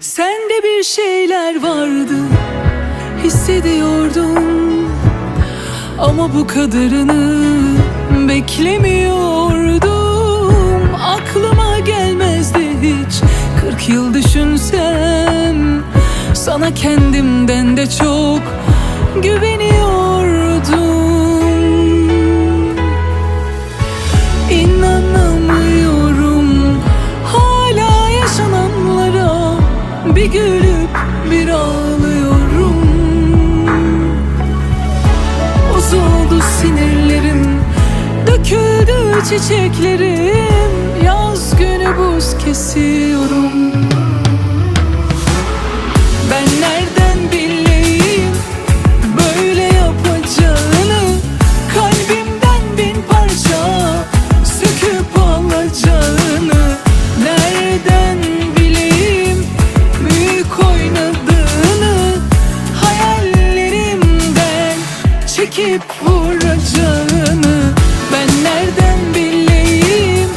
Sende bir şeyler vardı Hissediyordum. Ama bu kadarını beklemiyordum. Aklıma gelmezdi hiç. Kırk yıl düşünsem Sana kendimden de çok güveniyordum Bir gülüp bir ağlıyorum. Bozuldu sinirlerim Döküldü çiçeklerim. Yaz günü buz kesiyorum Vuracağını Ben nereden bileyim?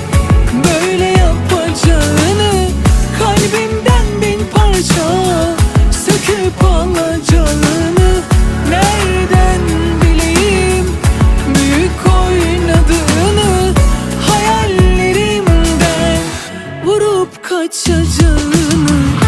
Böyle yapacağını Kalbimden bin parça Söküp alacağını Nereden bileyim? Büyük oynadığını Hayallerimden Vurup kaçacağını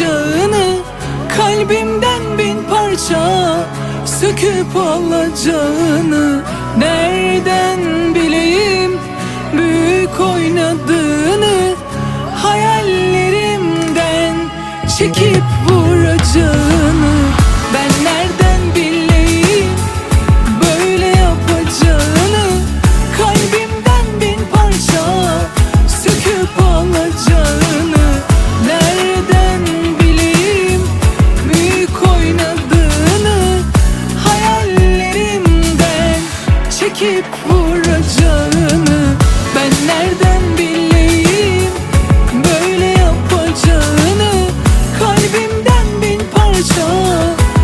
yapacağını Kalbimden bin parça söküp alacağını Nereden bileyim? Büyük oynadığını Hayallerimden çekip vuracağını vuracağını Ben nereden bileyim? Böyle yapacağını Kalbimden bin parça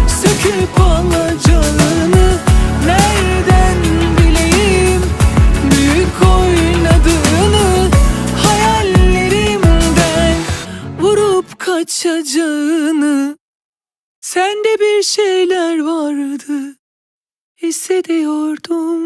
söküp alacağını Nereden bileyim? Büyük oynadığını Hayallerimden vurup kaçacağını. Sende bir şeyler vardı hissediyordum